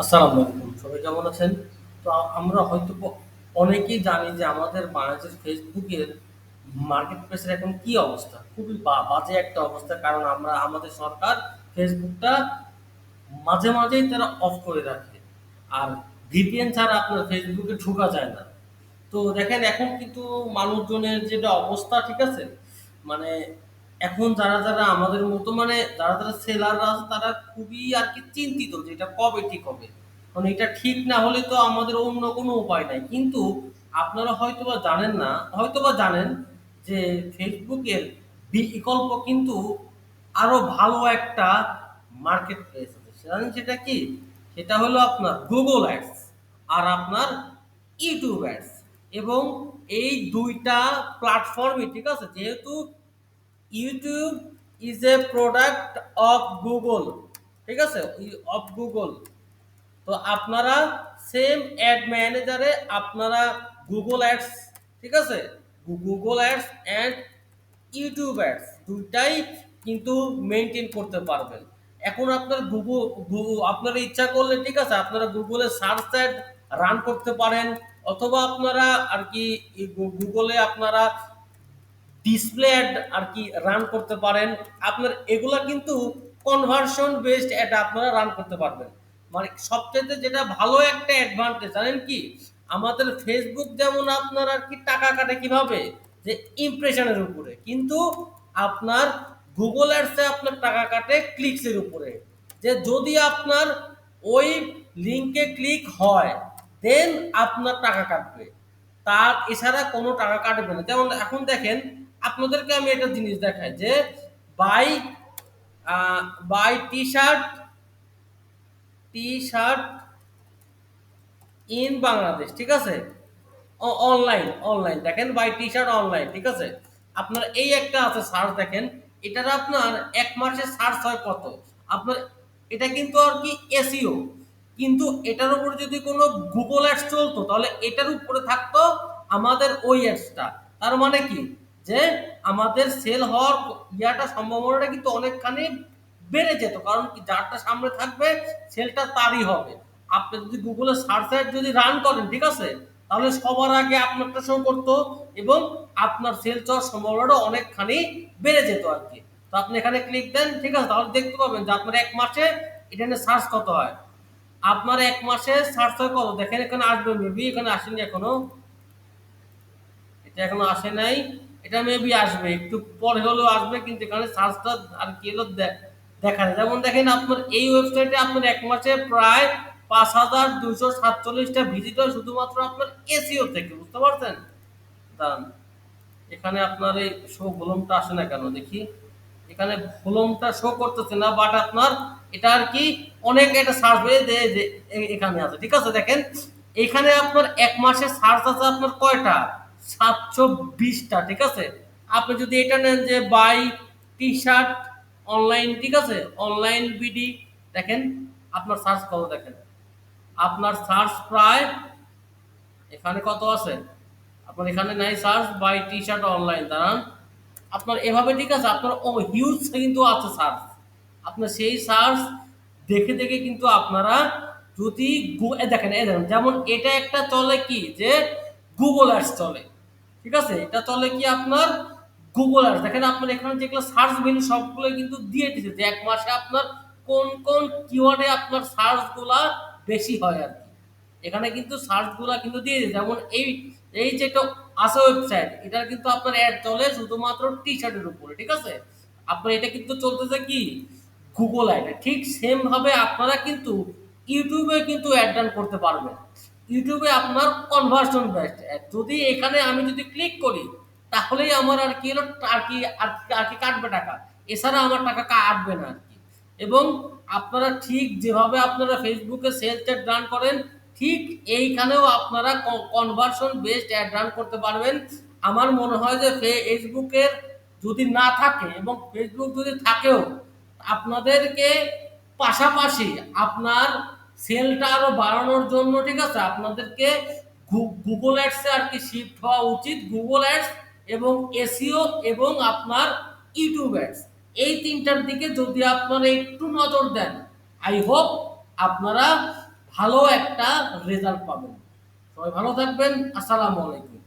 আসসালামু আলাইকুম। সবাই কেমন আছেন? তো আমরা হয়তো অনেকেই জানি যে আমাদের বাংলাদেশের ফেসবুকের মার্কেট প্লেসের এখন কি অবস্থা? খুবই বাজে একটা অবস্থা। কারণ আমরা আমাদের সরকার ফেসবুকটা মাঝে, মাঝেই তারা অফ করে রাখে। আর VPN ছাড়া আপনার ফেসবুকে ঢোকা যায় না। তো দেখেন এখন কিন্তু মানুষজনের যেটা অবস্থা, ঠিক আছে? মানে এখন যারা, যারা আমাদের মতো মানে যারা, যারা সেলাররা আছে তারা খুবই আর কি চিন্তিত যে এটা কবে ঠিক হবে। কারণ এটা ঠিক না হলে তো আমাদের অন্য কোনো উপায় নাই। কিন্তু আপনারা হয়তোবা জানেন না, হয়তোবা জানেন যে ফেসবুকের বিকল্প কিন্তু আরও ভালো একটা মার্কেট প্লেস আছে। জানেন সেটা কি? সেটা হলো আপনার Google Ads আর আপনার YouTube Ads এবং এই ২ টা প্ল্যাটফর্মই ঠিক আছে? যেহেতু YouTube is a product of Google ঠিক আছে? of Google তো আপনারা সেম অ্যাড ম্যানেজারে আপনারা গুগল অ্যাডস ঠিক আছে? Google ads and YouTube ads দুইটাই কিন্তু মেনটেন করতে পারবেন। এখন আপনার গুগু গু আপনারা ইচ্ছা করলে, ঠিক আছে? আপনারা গুগলে সার্চ অ্যাড রান করতে পারেন, অথবা আপনারা আর কি গুগলে আপনারা ডিসপ্লে অ্যাড আর কি রান করতে পারেন। আপনার এগুলা কিন্তু কনভারশন বেসড অ্যাড আপনারা রান করতে পারবেন। মানে সবচেয়ে যেটা ভালো একটা অ্যাডভান্টেজ জানেন কি? আমাদের ফেসবুক যেমন আপনার আর কি টাকা কাটে কীভাবে? যে ইমপ্রেশনের উপরে। কিন্তু আপনার গুগল অ্যাডসে আপনার টাকা কাটে ক্লিকসের উপরে। যে যদি আপনার ওই লিঙ্কে ক্লিক হয়, দেন আপনার টাকা কাটবে। তার এছাড়া কোনো টাকা কাটবে না। যেমন এখন দেখেন আপনাদেরকে আমি একটা জিনিস দেখাই যে buy buy T-shirt T-shirt in Bangladesh, ঠিক আছে? অনলাইন, অনলাইন দেখেন বাই টি-শার্ট অনলাইন, ঠিক আছে? আপনার এই একটা আছে সার্চ দেখেন, এটার আপনার এক মাসে সার্চ হয় কত? আপনার এটা কিন্তু আর কি এসিও কিন্তু এটার উপরে যদি কোনো গুগল অ্যাডস চলতো তাহলে এটার উপরে থাকতো আমাদের ওই অ্যাডসটা। তার মানে কি? যে আমাদের সেল হওয়ার ইয়াটা সম্ভাবনাটা কিন্তু অনেকখানি বেড়ে যেত। কারণ কি যারটা সামনে থাকবে সেলটা তারই হবে। আপনি যদি এ সার্চ যদি রান করেন, ঠিক আছে? তাহলে সবার আগে আপনারটা শো করতো এবং আপনার সেল হওয়ার সম্ভাবনাটা অনেকখানি বেড়ে যেত আর কি তো আপনি এখানে ক্লিক দেন, ঠিক আছে? তাহলে দেখতে পাবেন যে আপনার এক মাসে এটা নিয়ে সার্চ কত হয়। আপনার এক মাসে সার্চ হয় কত? দেখেন এখানে আসবে মেবি এখানে আসেনি এখনও। এটা এখনও আসে নাই। এটা মেবি আসবে। একটু পরে হলেও আসবে কিন্তু এখানে সার্চটা আর কি হলো দেখা যায়। যেমন দেখেন আপনার এই ওয়েবসাইটে আপনার এক মাসে প্রায় ৫,২৪৭ টা ভিজিট হয় শুধুমাত্র আপনার SEO থেকে। বুঝতে পারছেন? দাঁড়ান। এখানে আপনার এই শো ভলিউমটা আসে না কেন দেখি? এখানে ভলিউমটা শো করতেছে না বাট আপনার এটা আর কি অনেক এটা সার্চ হয়ে এখানে আছে। ঠিক আছে? দেখেন এখানে আপনার এক মাসে সার্চ আছে আপনার কয়টা? ৭২০ টা, ঠিক আছে? আপনি যদি এটা নেন যে বাই টি-শার্ট অনলাইন, ঠিক আছে? অনলাইন বিডি দেখেন আপনার সার্চ কত দেখেন। আপনার সার্চ প্রায় এখানে কত আছে? আপনার এখানে নাই সার্চ বাই টি-শার্ট অনলাইন দাঁড়ান। আপনার এভাবে ঠিক আছে? আপনার হিউজ কিন্তু আছে সার্চ। আপনার সেই সার্চ দেখে, দেখে কিন্তু আপনারা যদি দেখেন, এই দেখেন যেমন এটা একটা চলে কি যে গুগল Ads চলে। ঠিক আছে? এটা চলে কি আপনার গুগল Ads দেখেন আপনার এখানে যেগুলো সার্চ ভ্যালু সবগুলো কিন্তু দিয়ে দিছে যে ১ মাসে আপনার কোন, কোন কিওয়ার্ডে আপনার সার্চগুলা বেশি হয় আরকি। এখানে কিন্তু সার্চগুলা কিন্তু দিয়ে দিছে। যেমন এই, এই যে একটা আছে ওয়েবসাইট এটার কিন্তু আপনার অ্যাড চলে শুধুমাত্র টি-শার্টের উপরে। ঠিক আছে? আপনার এটা কিন্তু চলতেছে কি? গুগল অ্যাড ঠিক সেম ভাবে আপনারা কিন্তু ইউটিউবে কিন্তু অ্যাড রান করতে পারবেন। এ আপনার কনভারশন বেস্ট। যদি এখানে আমি যদি ক্লিক করি, তাহলেই আমার আর কি হলো, আর কি আর কি কাটবে টাকা। এছাড়া আমার টাকা কাটবে না আর কি এবং আপনারা ঠিক যেভাবে আপনারা ফেসবুকে সেলস অ্যাড রান করেন, ঠিক এইখানেও আপনারা ক কনভারশন বেসড অ্যাড রান করতে পারবেন। আমার মনে হয় যে ফেসবুকের যদি না থাকে এবং ফেসবুক যদি থাকেও, আপনাদেরকে পাশাপাশি আপনার সেলটা আরও বাড়ানোর জন্য ঠিক আছে? আপনাদেরকে গুগল অ্যাডসে আর কি শিফট হওয়া উচিত। গুগল অ্যাডস এবং এসিও এবং আপনার ইউটিউব অ্যাডস এই তিনটার দিকে যদি আপনারা একটু নজর দেন, আই হোপ আপনারা ভালো একটা রেজাল্ট পাবেন সবাই ভালো থাকবেন আসসালামু আলাইকুম